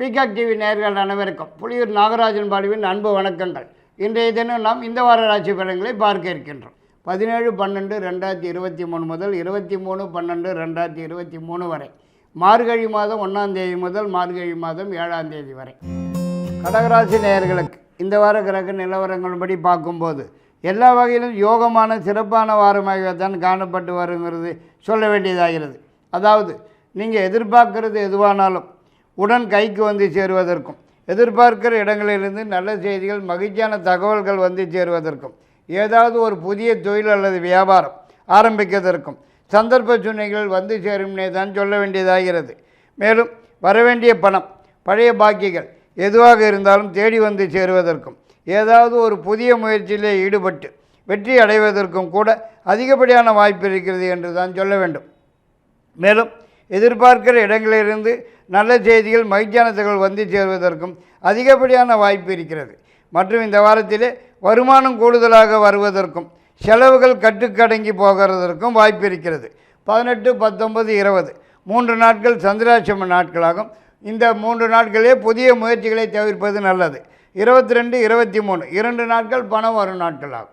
Peacock TV நேர்கள் அனைவருக்கும் புலியூர் நாகராஜன் பாலுவின் அன்பு வணக்கங்கள். இன்றைய தினம் நாம் இந்த வார ராசி பலன்களை பார்க்க இருக்கின்றோம். பதினேழு பன்னெண்டு ரெண்டாயிரத்தி இருபத்தி மூணு முதல் இருபத்தி மூணு பன்னெண்டு ரெண்டாயிரத்தி இருபத்தி மூணு வரை. மார்கழி மாதம் ஒன்றாம் தேதி முதல் மார்கழி மாதம் ஏழாம் தேதி வரை. கடகராசி நேயர்களுக்கு இந்த வார கிரக நிலவரங்களின்படி பார்க்கும்போது எல்லா வகையிலும் யோகமான சிறப்பான வாரமாகத்தான் காணப்பட்டு வருங்கிறது சொல்ல வேண்டியதாகிறது. அதாவது நீங்கள் எதிர்பார்க்கறது எதுவானாலும் உடன் கைக்கு வந்து சேருவதற்கும். எதிர்பார்க்கிற இடங்களிலிருந்து நல்ல செய்திகள் மகிழ்ச்சியான தகவல்கள் வந்து சேருவதற்கும். ஏதாவது ஒரு புதிய தொழில் அல்லது வியாபாரம் ஆரம்பிக்கிறதற்கும். சந்தர்ப்ப சூழ்நிலைகள் வந்து சேரும்னே தான் சொல்ல வேண்டியதாகிறது. மேலும் வரவேண்டிய பணம் பழைய பாக்கிகள் எதுவாக இருந்தாலும் தேடி வந்து சேருவதற்கும். ஏதாவது ஒரு புதிய முயற்சியிலே ஈடுபட்டு வெற்றி அடைவதற்கும் கூட அதிகப்படியான வாய்ப்பு இருக்கிறது என்று தான் சொல்ல வேண்டும். மேலும் எதிர்பார்க்கிற இடங்களிலிருந்து நல்ல செய்திகள் மகிழ்ச்சியான தகவல் வந்து சேருவதற்கும் அதிகப்படியான வாய்ப்பு இருக்கிறது. மற்றும் இந்த வாரத்திலே வருமானம் கூடுதலாக வருவதற்கும் செலவுகள் கட்டுக்கடங்கி போகிறதற்கும் வாய்ப்பு இருக்கிறது. பதினெட்டு பத்தொன்பது இருபது மூன்று நாட்கள் சந்திராட்சம நாட்களாகும். இந்த மூன்று நாட்களே புதிய முயற்சிகளை தவிர்ப்பது நல்லது. இருபத்தி ரெண்டு இருபத்தி மூணு இரண்டு நாட்கள் பணம் வரும் நாட்களாகும்.